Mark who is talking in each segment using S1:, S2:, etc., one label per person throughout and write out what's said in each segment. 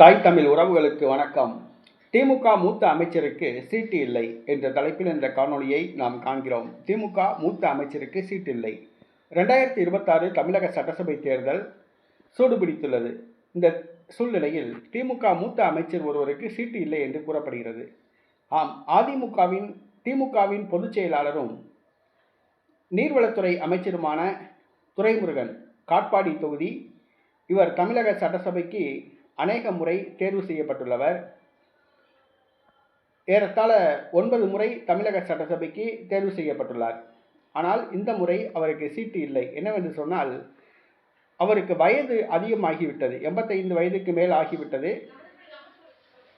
S1: தாய் தமிழ் உறவுகளுக்கு வணக்கம். திமுக மூத்த அமைச்சருக்கு சீட்டு இல்லை என்ற தலைப்பில் இந்த காணொளியை நாம் காண்கிறோம். திமுக மூத்த அமைச்சருக்கு சீட்டு இல்லை. ரெண்டாயிரத்தி இருபத்தாறு தமிழக சட்டசபை தேர்தல் சூடுபிடித்துள்ளது. இந்த சூழ்நிலையில் திமுக மூத்த அமைச்சர் ஒருவருக்கு சீட்டு இல்லை என்று கூறப்படுகிறது. ஆம் அதிமுகவின் திமுகவின் பொதுச் செயலாளரும் நீர்வளத்துறை அமைச்சருமான துரைமுருகன் காட்பாடி தொகுதி இவர் தமிழக சட்டசபைக்கு அநேக முறை தேர்வு செய்யப்பட்டுள்ளவர். ஏறத்தாழ ஒன்பது முறை தமிழக சட்டசபைக்கு தேர்வு செய்யப்பட்டுள்ளார். ஆனால் இந்த முறை அவருக்கு சீட்டு இல்லை. என்னவென்று சொன்னால் அவருக்கு வயது அதிகமாகிவிட்டது. எண்பத்தைந்து வயதுக்கு மேல் ஆகிவிட்டது.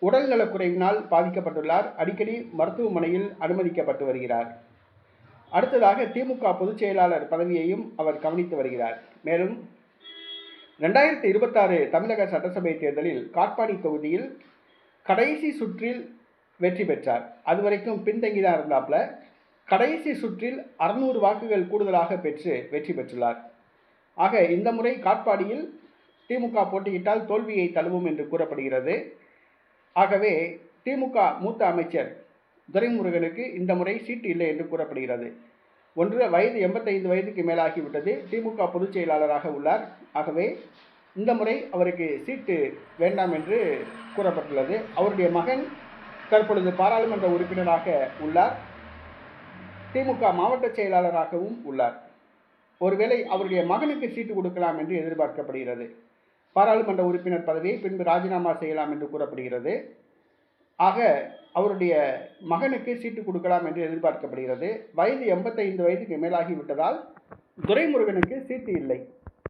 S1: உடல்நலக்குறைவினால் பாதிக்கப்பட்டுள்ளார். அடிக்கடி மருத்துவமனையில் அனுமதிக்கப்பட்டு வருகிறார். அடுத்ததாக திமுக பொதுச் செயலாளர் பதவியையும் அவர் கவனித்து வருகிறார். மேலும் ரெண்டாயிரத்தி இருபத்தாறு தமிழக சட்டசபை தேர்தலில் காட்பாடி தொகுதியில் கடைசி சுற்றில் வெற்றி பெற்றார். அதுவரைக்கும் பின்தங்கி தான் இருந்தாப்புல. கடைசி சுற்றில் அறுநூறு வாக்குகள் கூடுதலாக பெற்று வெற்றி பெற்றுள்ளார். ஆக இந்த முறை காட்பாடியில் திமுக போட்டியிட்டால் தோல்வியை தழுவும் என்று கூறப்படுகிறது. ஆகவே திமுக மூத்த அமைச்சர் துரைமுருகனுக்கு இந்த முறை சீட்டு இல்லை என்று கூறப்படுகிறது. ஒன்று வயது எண்பத்தைந்து வயதுக்கு மேலாகிவிட்டது. திமுக பொதுச் செயலாளராக உள்ளார். ஆகவே இந்த முறை அவருக்கு சீட்டு வேண்டாம் என்று கூறப்பட்டுள்ளது. அவருடைய மகன் தற்பொழுது பாராளுமன்ற உறுப்பினராக உள்ளார். திமுக மாவட்ட செயலாளராகவும் உள்ளார். ஒருவேளை அவருடைய மகனுக்கு சீட்டு கொடுக்கலாம் என்று எதிர்பார்க்கப்படுகிறது. பாராளுமன்ற உறுப்பினர் பதவியை பின்பு ராஜினாமா செய்யலாம் என்று கூறப்படுகிறது. ஆக அவருடைய மகனுக்கு சீட்டு கொடுக்கலாம் என்று எதிர்பார்க்கப்படுகிறது. வயது எண்பத்தைந்து வயதுக்கு மேலாகிவிட்டதால் துரைமுருகனுக்கு சீட்டு இல்லை.